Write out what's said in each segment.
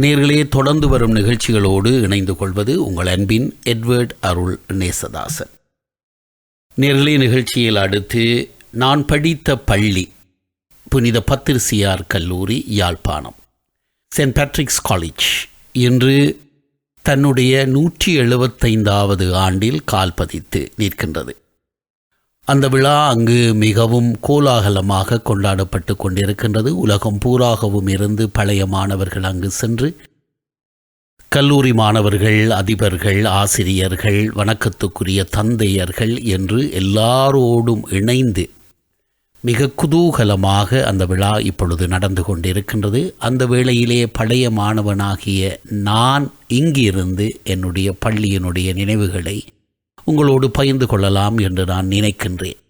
நேர்களே தொடர்ந்து வரும் நிகழ்ச்சிகளோடு இணைந்து கொள்வது உங்கள் அன்பின் எட்வர்ட் அருள் நேசதாசன். நேர்களே நிகழ்ச்சியில் அடுத்து நான் படித்த பள்ளி புனித பத்திரிசியார் கல்லூரி யாழ்ப்பாணம் சென்ட் பேட்ரிக்ஸ் காலேஜ். இன்று தன்னுடைய நூற்றி எழுபத்தைந்தாவது ஆண்டில் கால் பதித்து நிற்கின்றது. அந்த விழா அங்கு மிகவும் கோலாகலமாக கொண்டாடப்பட்டு கொண்டிருக்கின்றது. உலகம் பூராகவும் இருந்து பழைய மாணவர்கள் அங்கு சென்று கல்லூரி மாணவர்கள் அதிபர்கள் ஆசிரியர்கள் வணக்கத்துக்குரிய தந்தையர்கள் என்று எல்லாரோடும் இணைந்து மிக குதூகலமாக அந்த விழா இப்பொழுது நடந்து கொண்டிருக்கின்றது. அந்த வேளையிலே பழைய மாணவனாகிய நான் இங்கிருந்து என்னுடைய பள்ளியினுடைய நினைவுகளை உங்களோடு பகிர்ந்து கொள்ளலாம் என்று நான் நினைக்கின்றேன்.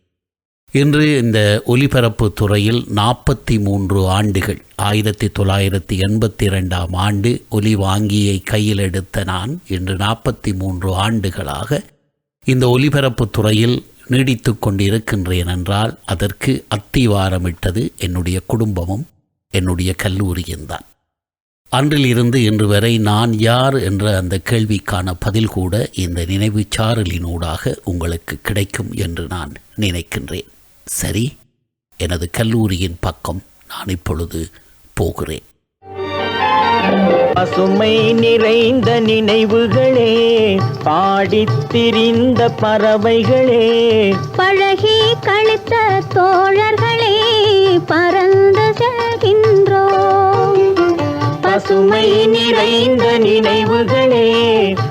இன்று இந்த ஒலிபரப்பு துறையில் நாற்பத்தி மூன்று ஆண்டுகள் ஆயிரத்தி தொள்ளாயிரத்தி எண்பத்தி ரெண்டாம் ஆண்டு ஒலி வாங்கியை கையில் எடுத்த நான் இன்று நாற்பத்தி மூன்று ஆண்டுகளாக இந்த ஒலிபரப்பு துறையில் நீடித்து கொண்டிருக்கின்றேன் என்றால் அதற்கு அத்திவாரமிட்டது என்னுடைய குடும்பமும் என்னுடைய கல்லூரியும் தான். அன்றிலிருந்து இன்று வரை நான் யார் என்ற அந்த கேள்விக்கான பதில் கூட இந்த நினைவுச் சாரலினூடாக உங்களுக்கு கிடைக்கும் என்று நான் நினைக்கின்றேன். சரி எனது கல்லூரியின் பக்கம் நான் இப்பொழுது போகிறேன். பசுமை நிறைந்த நினைவுகளே பாடித் திரிந்த பறவைகளே. பழகி கழித்த தோழர்களே பறந்து செல்கின்றோம். பசுமை நிறைந்த நினைவுகளே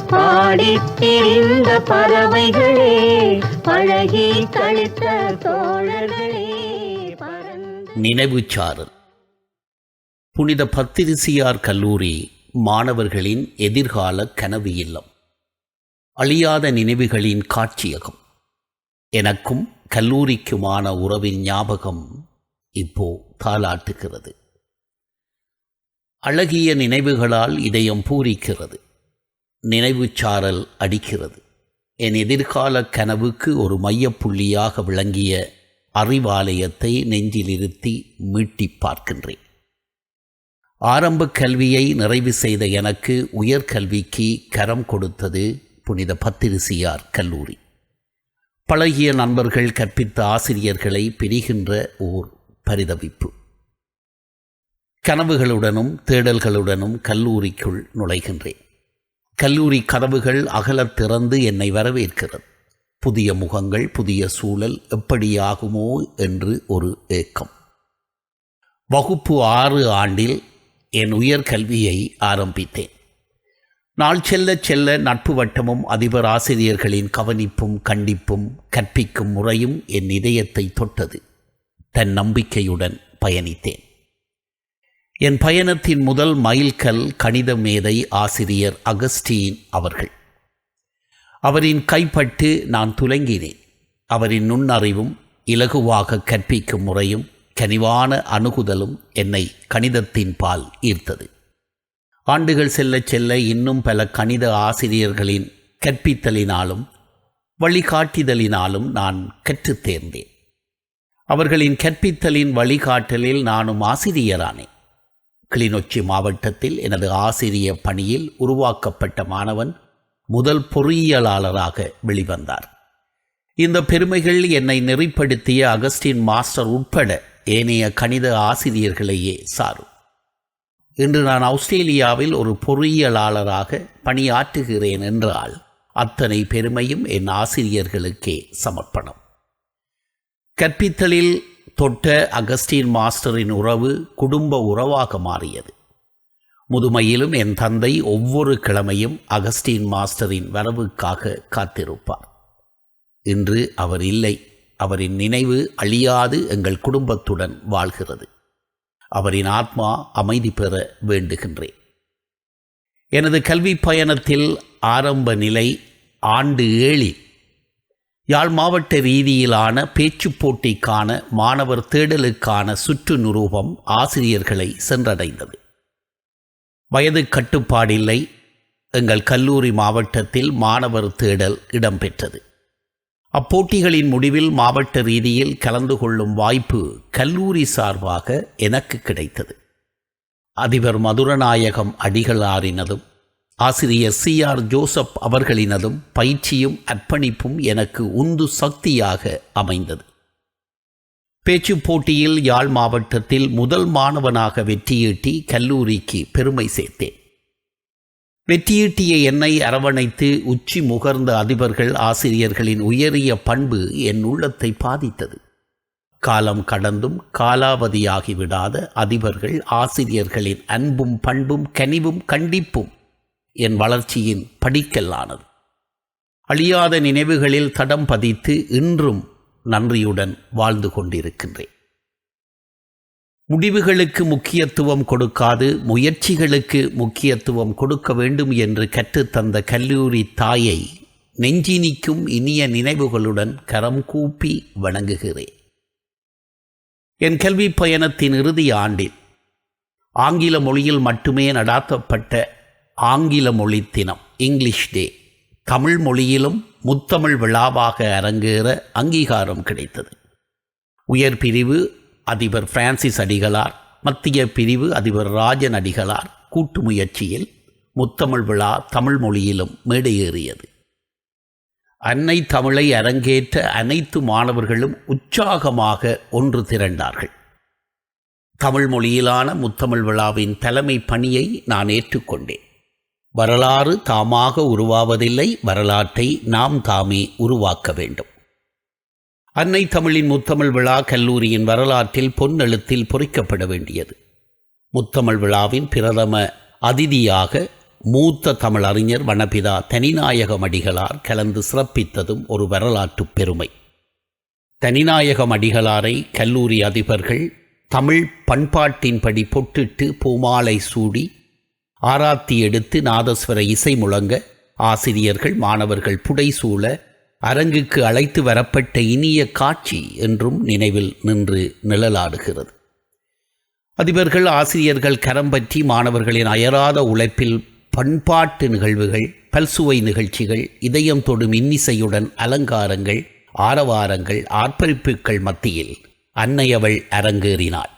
பாடித்திரிந்த பறவைகளே பழகி கழித்த தோழர்களே பறந்து சாரல். புனித பத்திரிசியார் கல்லூரி மாணவர்களின் எதிர்கால கனவு இல்லம். அழியாத நினைவுகளின் காட்சியகம். எனக்கும் கல்லூரிக்குமான உறவின் ஞாபகம் இப்போ தாளாட்டுகிறது அழகிய நினைவுகளால் இதயம் பூரிக்கிறது. நினைவுச்சாரல் அடிக்கிறது. என் எதிர்கால கனவுக்கு ஒரு மையப்புள்ளியாக விளங்கிய அறிவாலயத்தை நெஞ்சிலிருத்தி மீட்டிப் பார்க்கின்றேன். ஆரம்ப கல்வியை நிறைவு செய்த எனக்கு உயர்கல்விக்கு கரம் கொடுத்தது புனித பத்திரிசியார் கல்லூரி. பழகிய நண்பர்கள் கற்பித்த ஆசிரியர்களை பிரிகின்ற ஓர் பரிதவிப்பு. கனவுகளுடனும் தேடல்களுடனும் கல்லூரிக்குள் நுழைகின்றேன். கல்லூரி கதவுகள் அகலத் திறந்து என்னை வரவேற்கிறது. புதிய முகங்கள் புதிய சூழல் எப்படியாகுமோ என்று ஒரு ஏக்கம். வகுப்பு ஆறு ஆண்டில் என் உயர்கல்வியை ஆரம்பித்தேன். நாள் செல்ல செல்ல நட்பு வட்டமும் அதிபர் ஆசிரியர்களின் கவனிப்பும் கண்டிப்பும் கற்பிக்கும் முறையும் என் இதயத்தை தொட்டது. தன் நம்பிக்கையுடன் பயணித்தேன். என் பயணத்தின் முதல் மைல்கல் கணித மேதை ஆசிரியர் அகஸ்டீன் அவர்கள். அவரின் கைப்பட்டு நான் துலங்கினேன். அவரின் நுண்ணறிவும் இலகுவாக கற்பிக்கும் முறையும் கனிவான அணுகுதலும் என்னை கணிதத்தின் பால் ஈர்த்தது. ஆண்டுகள் செல்ல செல்ல இன்னும் பல கணித ஆசிரியர்களின் கற்பித்தலினாலும் வழிகாட்டுதலினாலும் நான் கற்றுத் தேர்ந்தேன். அவர்களின் கற்பித்தலின் வழிகாட்டலில் நானும் ஆசிரியரானேன். கிளிநொச்சி மாவட்டத்தில் எனது ஆசிரிய பணியில் உருவாக்கப்பட்ட மாணவன் முதல் பொறியியலாளராக வெளிவந்தார். இந்த பெருமைகள் என்னை நெறிப்படுத்திய அகஸ்டின் மாஸ்டர் உட்பட ஏனைய கணித ஆசிரியர்களையே சாரும். இன்று நான் ஆஸ்திரேலியாவில் ஒரு பொறியியலாளராக பணியாற்றுகிறேன் என்றால் அத்தனை பெருமையும் என் ஆசிரியர்களுக்கே சமர்ப்பணம். கற்பித்தலில் தொட்ட அகஸ்டீன் மாஸ்டரின் உறவு குடும்ப உறவாக மாறியது. முதுமையிலும் என் தந்தை ஒவ்வொரு கிழமையும் அகஸ்டீன் மாஸ்டரின் வரவுக்காக காத்திருப்பார். இன்று அவர் இல்லை. அவரின் நினைவு அழியாது எங்கள் குடும்பத்துடன் வாழ்கிறது. அவரின் ஆத்மா அமைதி பெற வேண்டுகின்றேன். எனது கல்வி பயணத்தில் ஆரம்ப நிலை ஆண்டு ஏழில். யாழ் மாவட்ட ரீதியிலான பேச்சு போட்டிக்கான மாணவர் தேடலுக்கான சுற்று நிரூபம் ஆசிரியர்களை சென்றடைந்தது. வயது கட்டுப்பாடில்லை. எங்கள் கல்லூரி மாவட்டத்தில் மாணவர் தேடல் இடம்பெற்றது. அப்போட்டிகளின் முடிவில் மாவட்ட ரீதியில் கலந்து கொள்ளும் வாய்ப்பு கல்லூரி சார்பாக எனக்கு கிடைத்தது. அதிபர் மதுரநாயகம் அடிகளாரினதும் ஆசிரியர் சி ஆர் ஜோசப் அவர்களினதும் பயிற்சியும் அர்ப்பணிப்பும் எனக்கு உந்து சக்தியாக அமைந்தது. பேச்சு போட்டியில் யாழ் மாவட்டத்தில் முதல் மாணவனாக வெற்றியீட்டி கல்லூரிக்கு பெருமை சேர்த்தேன். வெற்றியீட்டிய என்னை அரவணைத்து உச்சி முகர்ந்த அதிபர்கள் ஆசிரியர்களின் உயரிய பண்பு என் உள்ளத்தை பாதித்தது. காலம் கடந்தும் காலாவதியாகிவிடாத அதிபர்கள் ஆசிரியர்களின் அன்பும் பண்பும் கனிவும் கண்டிப்பும் என் வளர்ச்சியின் படிக்கல்லானது. அழியாத நினைவுகளில் தடம் பதித்து இன்றும் நன்றியுடன் வாழ்ந்து கொண்டிருக்கின்றேன். முடிவுகளுக்கு முக்கியத்துவம் கொடுக்காது முயற்சிகளுக்கு முக்கியத்துவம் கொடுக்க வேண்டும் என்று கற்றுத்தந்த கல்லூரி தாயை நெஞ்சினிக்கும் இனிய நினைவுகளுடன் கரம் கூப்பி வணங்குகிறேன். என் கல்வி பயணத்தின் இறுதி ஆண்டில் ஆங்கில மொழியில் மட்டுமே நடாத்தப்பட்ட ஆங்கில மொழி தினம் இங்கிலீஷ் டே தமிழ் மொழியிலும் முத்தமிழ் விழாவாக அரங்கேற அங்கீகாரம் கிடைத்தது. உயர் பிரிவு அதிபர் பிரான்சிஸ் அடிகளார் மத்திய பிரிவு அதிபர் ராஜன் அடிகளார். கூட்டு முயற்சியில் முத்தமிழ் விழா தமிழ் மொழியிலும் மேடையேறியது. அன்னை தமிழை அரங்கேற்ற அனைத்து மாணவர்களும் உற்சாகமாக ஒன்று திரண்டார்கள். தமிழ் மொழியிலான முத்தமிழ் விழாவின் தலைமை பணியை நான் ஏற்றுக்கொண்டேன். வரலாறு தாமாக உருவாவதில்லை வரலாற்றை நாம் தாமே உருவாக்க வேண்டும். அன்னை தமிழின் முத்தமிழ் விழா கல்லூரியின் வரலாற்றில் பொன்னெழுத்தில் பொறிக்கப்பட வேண்டியது. முத்தமிழ் விழாவின் பிரதம அதிதியாக மூத்த தமிழறிஞர் வனபிதா தனிநாயகம் அடிகளார் கலந்து சிறப்பித்ததும் ஒரு வரலாற்று பெருமை. தனிநாயகம் அடிகளாரை கல்லூரி அதிபர்கள் தமிழ் பண்பாட்டின்படி பொட்டிட்டு பூமாலை சூடி ஆராத்தி எடுத்து நாதஸ்வர இசை முழங்க ஆசிரியர்கள் மாணவர்கள் புடைசூழ அரங்குக்கு அழைத்து வரப்பட்ட இனிய காட்சி என்றும் நினைவில் நின்று நிழலாடுகிறது. அதிபர்கள் ஆசிரியர்கள் கரம் பற்றி மாணவர்களின் அயராத உழைப்பில் பண்பாட்டு நிகழ்வுகள் பல்சுவை நிகழ்ச்சிகள் இதயம் தொடும் இன்னிசையுடன் அலங்காரங்கள் ஆரவாரங்கள் ஆர்ப்பரிப்புகள் மத்தியில் அன்னையவள் அரங்கேறினாள்.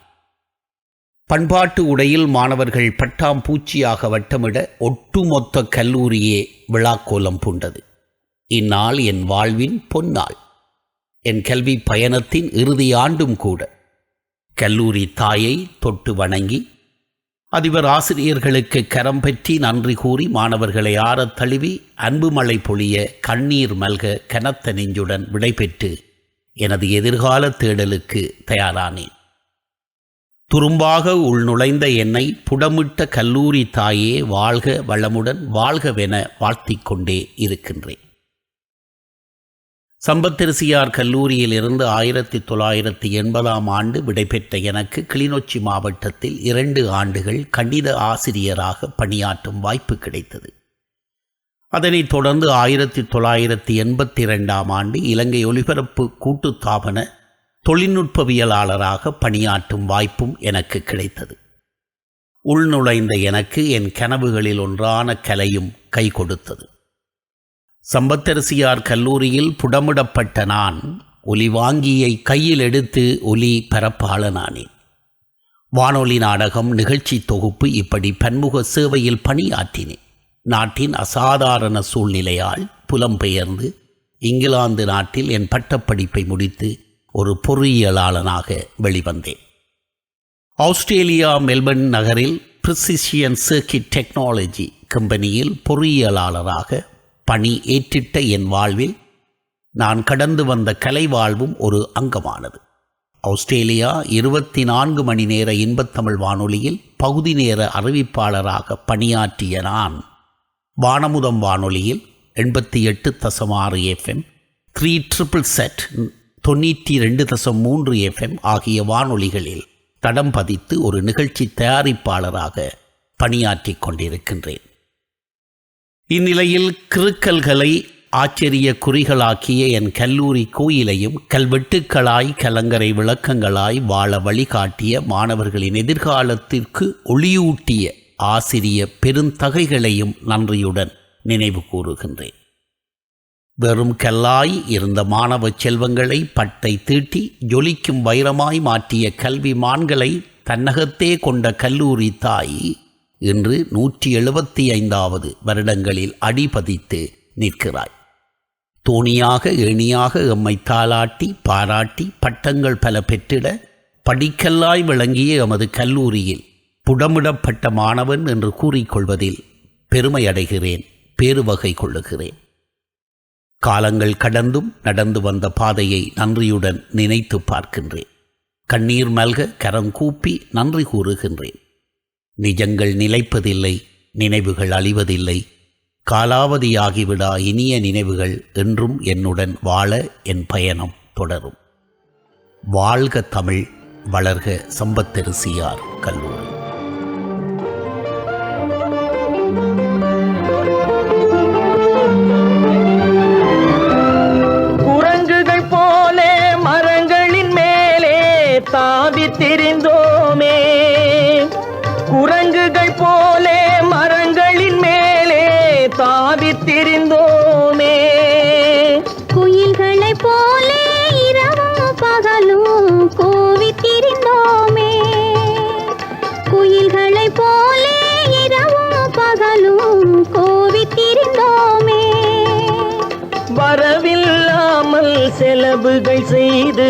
பண்பாட்டு உடையில் மாணவர்கள் பட்டாம் பூச்சியாக வட்டமிட ஒட்டுமொத்த கல்லூரியே விழாக்கோலம் பூண்டது. இந்நாள் என் வாழ்வின் பொன்னாள் என் கல்வி பயணத்தின் இறுதி ஆண்டும் கூட. கல்லூரி தாயை தொட்டு வணங்கி அதிபர் ஆசிரியர்களுக்கு கரம் பற்றி நன்றி கூறி மாணவர்களை ஆறத் தழுவி அன்பு மழை பொழிய கண்ணீர் மல்க கனத்த நெஞ்சுடன் விடைபெற்று எனது எதிர்கால தேடலுக்கு தயாரானேன். துரும்பாக உள்நுழைந்த என்னை புடமிட்ட கல்லூரி தாயே வாழ்க வளமுடன் வாழ்கவென வாழ்த்திக் கொண்டே இருக்கின்றேன். சம்பத்திரசியார் கல்லூரியில் இருந்து ஆயிரத்தி தொள்ளாயிரத்தி எண்பதாம் ஆண்டு விடைபெற்ற எனக்கு கிளிநொச்சி மாவட்டத்தில் இரண்டு ஆண்டுகள் கணித ஆசிரியராக பணியாற்றும் வாய்ப்பு கிடைத்தது. அதனைத் தொடர்ந்து ஆயிரத்தி தொள்ளாயிரத்தி எண்பத்தி ரெண்டாம் ஆண்டு இலங்கை ஒலிபரப்பு கூட்டுத்தாபன தொழில்நுட்பவியலாளராக பணியாற்றும் வாய்ப்பும் எனக்கு கிடைத்தது. உள்நுழைந்த எனக்கு என் கனவுகளில் ஒன்றான கலையும் கை கொடுத்தது. சம்பத்தரசியார் கல்லூரியில் புடமிடப்பட்ட நான் ஒலி வாங்கியை கையில் எடுத்து ஒலி பரப்பாளனானேன். வானொலி நாடகம் நிகழ்ச்சி தொகுப்பு இப்படி பன்முக சேவையில் பணியாற்றினேன். நாட்டின் அசாதாரண சூழ்நிலையால் புலம்பெயர்ந்து இங்கிலாந்து நாட்டில் என் பட்டப்படிப்பை முடித்து ஒரு பொறியியலாளனாக வெளிவந்தேன். ஆஸ்திரேலியா மெல்பர்ன் நகரில் பிரிசிஷியன் சர்க்கிட் டெக்னாலஜி கம்பெனியில் பொறியியலாளராக பணி ஏற்றிட்ட என் வாழ்வில் நான் கடந்து வந்த கலை வாழ்வும் ஒரு அங்கமானது. ஆஸ்திரேலியா இருபத்தி நான்கு மணி நேர இன்பத்தமிழ் வானொலியில் பகுதி நேர அறிவிப்பாளராக பணியாற்றிய நான் வானமுதம் வானொலியில் எண்பத்தி எட்டு தசமாறு எஃப்எம் த்ரீ ட்ரிபிள் செட் தொண்ணூற்றி ரெண்டு தசம் மூன்று எஃப்எம் ஆகிய வானொலிகளில் தடம் பதித்து ஒரு நிகழ்ச்சி தயாரிப்பாளராக பணியாற்றிக் கொண்டிருக்கின்றேன். இந்நிலையில் கிருக்கல்களை ஆச்சரிய குறிகளாக்கிய என் கல்லூரி கோயிலையும் கல்வெட்டுக்களாய் கலங்கரை விளக்கங்களாய் வாழ வழிகாட்டிய மாணவர்களின் எதிர்காலத்திற்கு ஒளியூட்டிய ஆசிரிய பெருந்தகைகளையும் நன்றியுடன் நினைவு கூறுகின்றேன். வெறும் கல்லாய் இருந்த மாணவ செல்வங்களை பட்டை தீட்டி ஜொலிக்கும் வைரமாய் மாற்றிய கல்வி மான்களை தன்னகத்தே கொண்ட கல்லூரி தாய் இன்று நூற்றி எழுபத்தி ஐந்தாவது வருடங்களில் அடிபதித்து நிற்கிறாய். தோணியாக ஏணியாக எம்மை தாளாட்டி பாராட்டி பட்டங்கள் பல பெற்றிட படிக்கல்லாய் விளங்கிய எமது கல்லூரியில் புடமிடப்பட்ட மாணவன் என்று கூறிக்கொள்வதில் பெருமை அடைகிறேன் பேருவகை கொள்ளுகிறேன். காலங்கள் கடந்தும் நடந்து வந்த பாதையை நன்றியுடன் நினைத்து பார்க்கின்றேன். கண்ணீர் மல்க கரம் கூப்பி நன்றி கூறுகின்றேன். நிஜங்கள் நிலைப்பதில்லை நினைவுகள் அழிவதில்லை. காலாவதியாகிவிடா இனிய நினைவுகள் என்றும் என்னுடன் வாழ என் பயணம் தொடரும். வாழ்க தமிழ் வளர்க சம்பத்தரிசியார் கல்லூரி. தாவி திரிந்தோமே. குரங்குகள் போலே மரங்களின் மேலே தாவி திரிந்தோமே குயில்களைப் போலே இரவும் பகலும் கூவித் திரிந்தோமே குயில்களைப் போலே இரவும் பகலும் கூவித் திரிந்தோமே வரவில்லாமல் செலவுகள் செய்து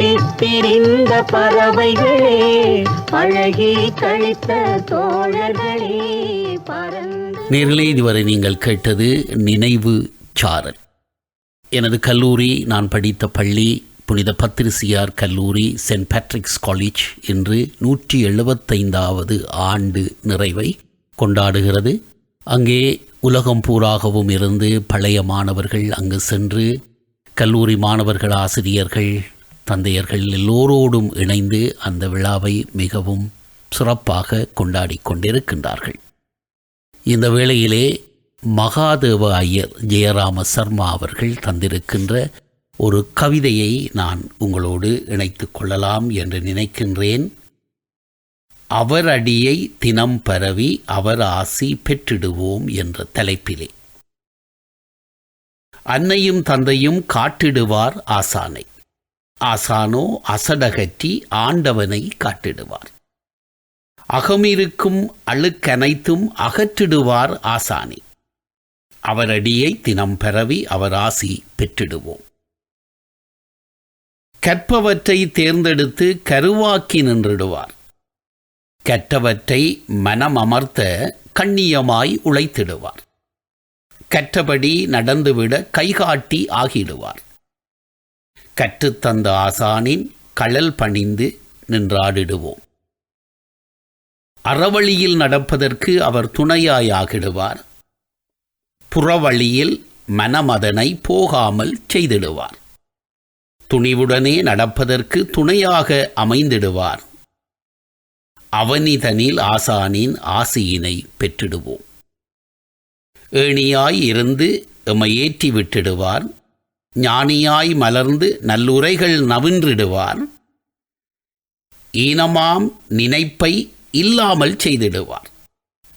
பாடித் திரிந்த பறவைகளே அழகி கழித்த தோழர்களே நேர்களே இதுவரை நீங்கள் கேட்டது நினைவு சாரல். எனது கல்லூரி நான் படித்த பள்ளி புனித பத்திரிசியார் கல்லூரி சென்ட் பேட்ரிக்ஸ் காலேஜ் இன்று நூற்றி எழுபத்தைந்தாவது ஆண்டு நிறைவை கொண்டாடுகிறது. அங்கே உலகம் பூராகவும் இருந்து பழைய மாணவர்கள் அங்கு சென்று கல்லூரி மாணவர்கள் ஆசிரியர்கள் தந்தையர்கள் எல்லோரோடும் இணைந்து அந்த விழாவை மிகவும் சிறப்பாக கொண்டாடி கொண்டிருக்கின்றார்கள். இந்த வேளையிலே மகாதேவ ஐயர் ஜெயராம சர்மா அவர்கள் தந்திருக்கின்ற ஒரு கவிதையை நான் உங்களோடு இணைத்து கொள்ளலாம் என்று நினைக்கின்றேன். அவரடியை தினம் பரவி அவர் ஆசி பெற்றிடுவோம் என்ற தலைப்பிலே. அன்னையும் தந்தையும் காட்டிடுவார் ஆசானை. ஆசானோ அசடகற்றி ஆண்டவனை காட்டிடுவார். அகமிருக்கும் அழுக்கனைத்தும் அகற்றிடுவார் ஆசானி. அவரடியை தினம் பரவி அவர் ஆசி பெற்றிடுவோம். கற்பவற்றை தேர்ந்தெடுத்து கருவாக்கி நின்றிடுவார். கற்றவற்றை மனம் அமர்த்த கண்ணியமாய் உழைத்திடுவார். கற்றபடி நடந்துவிட கைகாட்டி ஆகிடுவார். கற்றுத்தந்த ஆசானின் கழல் பணிந்து நின்றாடிடுவோம். அறவழியில் நடப்பதற்கு அவர் துணையாயாகிடுவார். புறவழியில் மனமதனை போகாமல் செய்திடுவார். துணிவுடனே நடப்பதற்கு துணையாக அமைந்திடுவார். அவனிதனில் ஆசானின் ஆசியினை பெற்றிடுவோம். ஏணியாய் இருந்து எம்மை ஏற்றி விட்டிடுவார். ஞானியாய் மலர்ந்து நல்லுரைகள் நவின்றிடுவார் ஈனமாம் நினைப்பை இல்லாமல் செய்திடுவார்.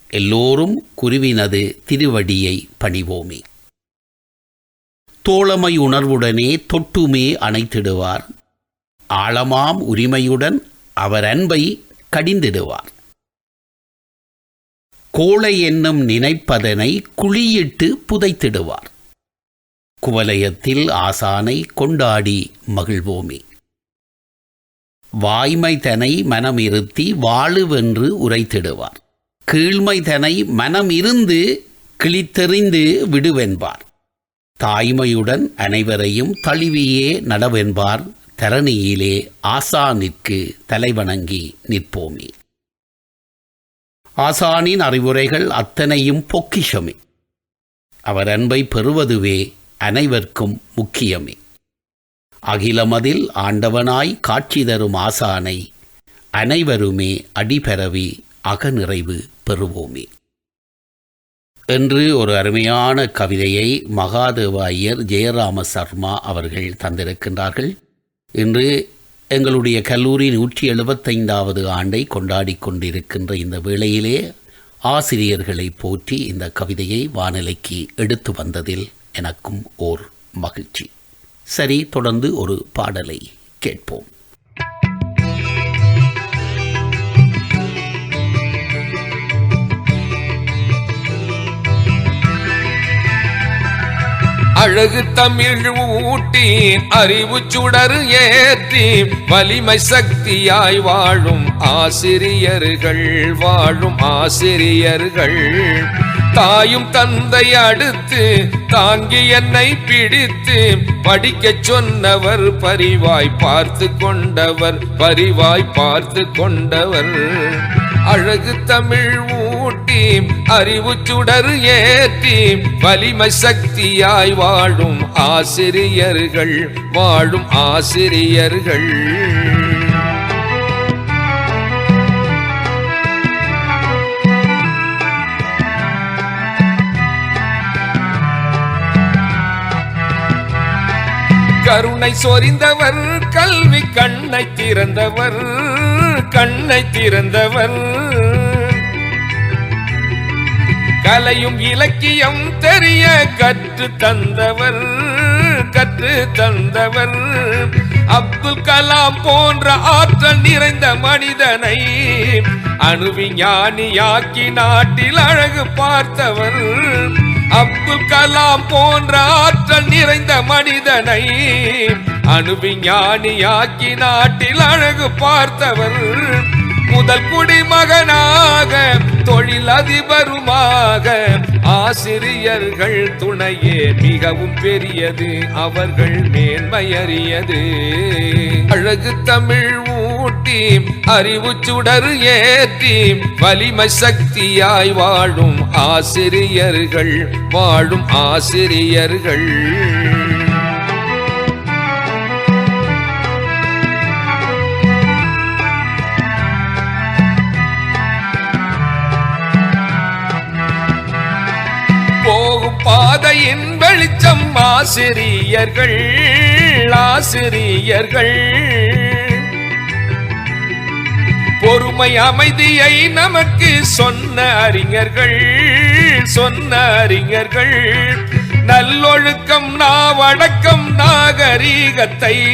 எல்லோரும் குருவினது திருவடியை பணிவோமே. தோழமை உணர்வுடனே தொட்டுமே அணைத்திடுவார். ஆழமாம் உரிமையுடன் அவர் அன்பை கடிந்திடுவார். கோளை என்னும் நினைப்பதனை குழியிட்டு புதைத்திடுவார். குவலயத்தில் ஆசானை கொண்டாடி மகிழ்வோமே. வாய்மை தனை மனம் இருத்தி வாழுவென்று உரைத்திடுவார். கீழ்மை தனை மனம் இருந்து கிழித்தெறிந்து விடுவென்பார். தாய்மையுடன் அனைவரையும் தழுவியே நடவென்பார். தரணியிலே ஆசானிற்கு தலைவணங்கி நிற்போமே. ஆசானின் அறிவுரைகள் அத்தனையும் பொக்கிஷமே. அவர் அன்பை பெறுவதுவே அனைவர்க்கும் முக்கியமே. அகிலமதில் ஆண்டவனாய் காட்சி தரும் ஆசானை அனைவருமே அடிபெறவி அகநிறைவு பெறுவோமே. என்று ஒரு அருமையான கவிதையை மகாதேவ ஐயர் ஜெயராம சர்மா அவர்கள் தந்திருக்கின்றார்கள். இன்று எங்களுடைய கல்லூரி நூற்றி எழுபத்தைந்தாவது ஆண்டை கொண்டாடி கொண்டிருக்கின்ற இந்த வேளையிலே ஆசிரியர்களை போற்றி இந்த கவிதையை வானிலைக்கு எடுத்து வந்ததில் எனக்கும் ஓர் மகிழ்ச்சி. சரி தொடர்ந்து ஒரு பாடலை கேட்போம். அழகு தமிழ் ஊட்டி அறிவு சுடர் ஏற்றி வலிமை சக்தியாய் வாழும் ஆசிரியர்கள் வாழும் ஆசிரியர்கள். தாயும் தந்தை அடுத்து தாங்கி என்னை பிடித்து படிக்கச் சொன்னவர் பரிவாய் பார்த்து கொண்டவர் பரிவாய் பார்த்து கொண்டவர். அழகு தமிழ் ஊட்டி அறிவு சுடர் ஏற்றி வலிமை சக்தியாய் வாழும் ஆசிரியர்கள் வாழும் ஆசிரியர்கள். கருணை சொரிந்தவர் கல்வி கண்ணை திறந்தவர் கண்ணை திறந்தவர். கலையும் இலக்கியம் தெரிய கற்று தந்தவர் கற்று தந்தவர். அப்துல் கலாம் போன்ற ஆற்றல் நிறைந்த மனிதனை அணுவிஞானியாக்கி நாட்டில் அழகு பார்த்தவர். அப்துல் கலாம் போன்ற ஆற்றல் நிறைந்த மனிதனை அணுவிஞானியாக்கி நாட்டில் அழகு பார்த்தவர். முதல் குடிமகனாக தொழிலதிபருமாக ஆசிரியர்கள் துணையே மிகவும் பெரியது அவர்கள் மேன்மையறியது அழகு தமிழ் ஊட்டி அறிவு சுடர் ஏற்றி வலிமை சக்தியாய் வாழும் ஆசிரியர்கள் வாழும் ஆசிரியர்கள். வெளிச்சம் ஆசிரியர்கள் ஆசிரியர்கள். பொறுமை அமைதியை நமக்கு சொன்ன அறிஞர்கள் சொன்ன அறிஞர்கள். நல்லொழுக்கம் நாவடக்கம் நாகரீகத்தை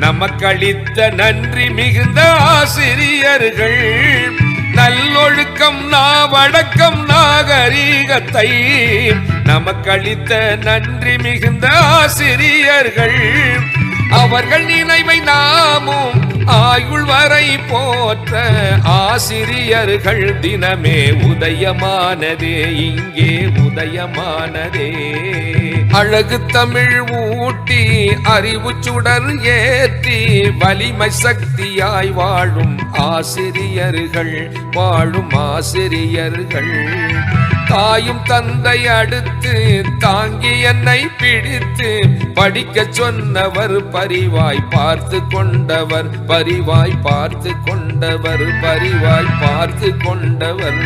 நமக்களித்த நன்றி மிகுந்த ஆசிரியர்கள். நல்லொழுக்கம் நாவடக்கம் நாகரீகத்தை நமக்களித்த நன்றி மிகுந்த ஆசிரியர்கள். அவர்கள் நினைவை நாமும் ஆயுள் வரை போற்ற ஆசிரியர்கள் தினமே உதயமானதே இங்கே உதயமானதே. அழகு தமிழ் ஊட்டி அறிவு சுடர் ஏற்றி வலிமை சக்தியாய் வாழும் ஆசிரியர்கள் வாழும் ஆசிரியர்கள். தாயும் தந்தை அடுத்து தாங்கி என்னை பிடித்து படிக்கச் சொன்னவர் பரிவாய் பார்த்து கொண்டவர் பரிவாய் பார்த்து கொண்டவர் பரிவாய் பார்த்து கொண்டவர்.